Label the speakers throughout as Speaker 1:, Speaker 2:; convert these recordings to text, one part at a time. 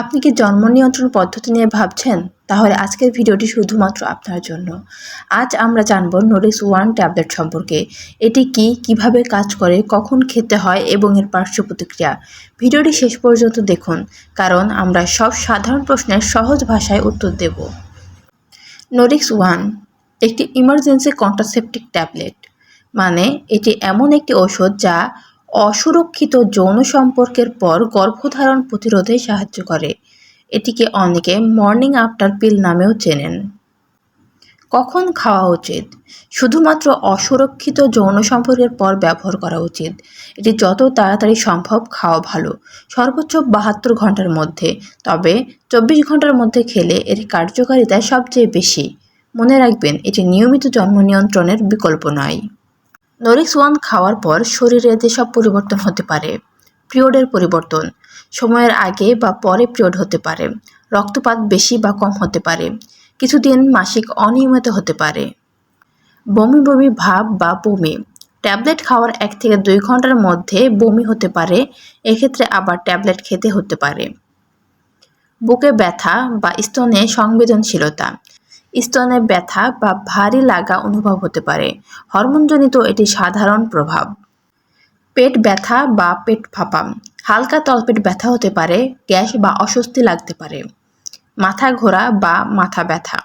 Speaker 1: আপনি কি জন্ম নিয়ন্ত্রণ পদ্ধতি নিয়ে ভাবছেন? তাহলে আজকের ভিডিওটি শুধুমাত্র আপনার জন্য। আজ আমরা জানব নোরিক্স ওয়ান ট্যাবলেট সম্পর্কে। এটি কি, কীভাবে কাজ করে, কখন খেতে হয় এবং এর পার্শ্ব প্রতিক্রিয়া। ভিডিওটি শেষ পর্যন্ত দেখুন, কারণ আমরা সব সাধারণ প্রশ্নের সহজ ভাষায় উত্তর দেব। নোরিক্স ওয়ান একটি ইমার্জেন্সি কন্ট্রাসেপটিক ট্যাবলেট। মানে এটি এমন একটি ওষুধ যা অসুরক্ষিত যৌন সম্পর্কের পর গর্ভধারণ প্রতিরোধে সাহায্য করে। এটিকে অনেকে মর্নিং আফটার পিল নামেও চেনেন। কখন খাওয়া উচিত? শুধুমাত্র অসুরক্ষিত যৌন সম্পর্কের পর ব্যবহার করা উচিত। এটি যত তাড়াতাড়ি সম্ভব খাওয়া ভালো। সর্বোচ্চ বাহাত্তর ঘণ্টার মধ্যে। তবে চব্বিশ ঘণ্টার মধ্যে খেলে এর কার্যকারিতা সবচেয়ে বেশি। মনে রাখবেন, এটি নিয়মিত জন্ম নিয়ন্ত্রণের বিকল্প নয়। নরিক্স ওয়ান খাওয়ার পর শরীরে যেসব পরিবর্তন হতে পারে, পিরিয়ডের পরিবর্তন, সময়ের আগে বা পরে পিরিয়ড হতে পারে, রক্তপাত বেশি বা কম হতে পারে, কিছুদিন মাসিক অনিয়মিত হতে পারে। বমি বমি ভাব বা বমি, ট্যাবলেট খাওয়ার এক থেকে দুই ঘণ্টার মধ্যে বমি হতে পারে, এক্ষেত্রে আবার ট্যাবলেট খেতে হতে পারে। বুকে ব্যথা বা স্তনে সংবেদনশীলতা স্তনে ব্যথা বা ভারী লাগা অনুভব হতে পারে। হরমোনজনিত এটি সাধারণ প্রভাব। পেট ব্যথা বা পেট ফাঁপা। হালকা তলপেট ব্যথা হতে পারে, গ্যাস বা অস্বস্তি লাগতে পারে। মাথা ঘোরা বা মাথা ব্যথা।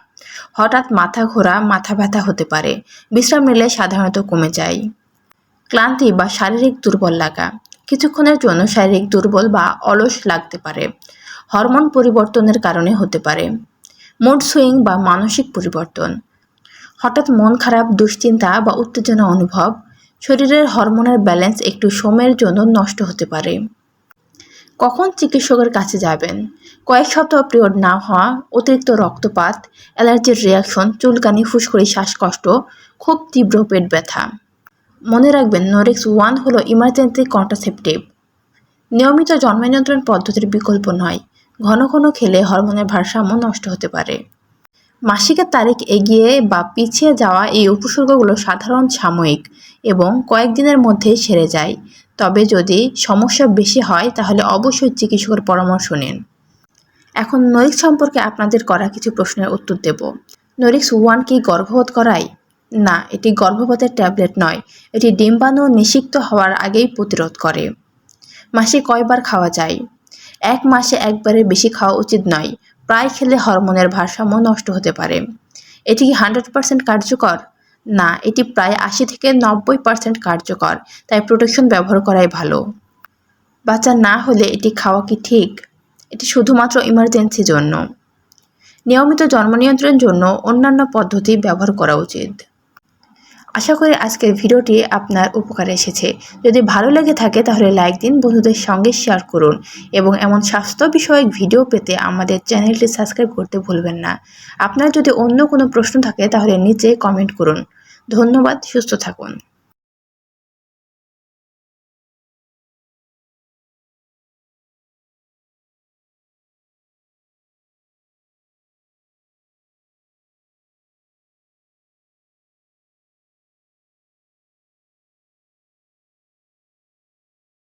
Speaker 1: হঠাৎ মাথা ঘোরা, মাথা ব্যথা হতে পারে। বিশ্রাম নিলে সাধারণত কমে যায়। ক্লান্তি বা শারীরিক দুর্বল লাগা। কিছুক্ষণের জন্য শারীরিক দুর্বল বা অলস লাগতে পারে। হরমোন পরিবর্তনের কারণে হতে পারে। মুড সুইং বা মানসিক পরিবর্তন। হঠাৎ মন খারাপ, দুশ্চিন্তা বা উত্তেজনা অনুভব, শরীরের হরমোনের ব্যালেন্স একটু সময়ের জন্য নষ্ট হতে পারে। কখন চিকিৎসকের কাছে যাবেন? কয়েক সপ্তাহ পিরিয়ড না হওয়া, অতিরিক্ত রক্তপাত, অ্যালার্জির রিয়াকশন চুলকানি, ফুসকুড়ি, শ্বাসকষ্ট, খুব তীব্র পেট ব্যথা। মনে রাখবেন নোরেক্স ওয়ান হলো ইমার্জেন্সি কন্ট্রাসেপটিভ নিয়মিত জন্ম নিয়ন্ত্রণ পদ্ধতির বিকল্প নয়। ঘন ঘন খেলে হরমোনের ভারসাম্য নষ্ট হতে পারে। মাসিকের তারিখ এগিয়ে বা পিছিয়ে যাওয়া এই উপসর্গগুলো সাধারণ সাময়িক এবং কয়েকদিনের মধ্যেই সেরে যায়। তবে যদি সমস্যা বেশি হয়, তাহলে অবশ্যই চিকিৎসকের পরামর্শ নিন। এখন নরিক্স সম্পর্কে আপনাদের করা কিছু প্রশ্নের উত্তর দেব। নরিক্স ওয়ান কি গর্ভপাত করায়? না, এটি গর্ভপাতের ট্যাবলেট নয়। এটি ডিম্বাণু নিষিক্ত হওয়ার আগেই প্রতিরোধ করে। মাসে কয়বার খাওয়া যায়? এক মাসে একবারের বেশি খাওয়া উচিত নয়। প্রায় খেলে হরমোনের ভারসাম্য নষ্ট হতে পারে। এটি কি হান্ড্রেড পার্সেন্ট কার্যকর? না, এটি প্রায় আশি থেকে নব্বই পার্সেন্ট কার্যকর, তাই প্রোটেকশন ব্যবহার করাই ভালো। বাচ্চা না হলে এটি খাওয়া কি ঠিক? এটি শুধুমাত্র ইমার্জেন্সির জন্য। নিয়মিত জন্ম নিয়ন্ত্রণের জন্য অন্যান্য পদ্ধতি ব্যবহার করা উচিত। আশা করি আজকের ভিডিওটি আপনার উপকারে এসেছে। যদি ভালো লেগে থাকে তাহলে লাইক দিন, বন্ধুদের সঙ্গে শেয়ার করুন এবং এমন স্বাস্থ্য বিষয়ক ভিডিও পেতে আমাদের চ্যানেলটি সাবস্ক্রাইব করতে ভুলবেন না। আপনার যদি অন্য কোনো প্রশ্ন থাকে তাহলে নিচে কমেন্ট করুন। ধন্যবাদ, সুস্থ থাকুন।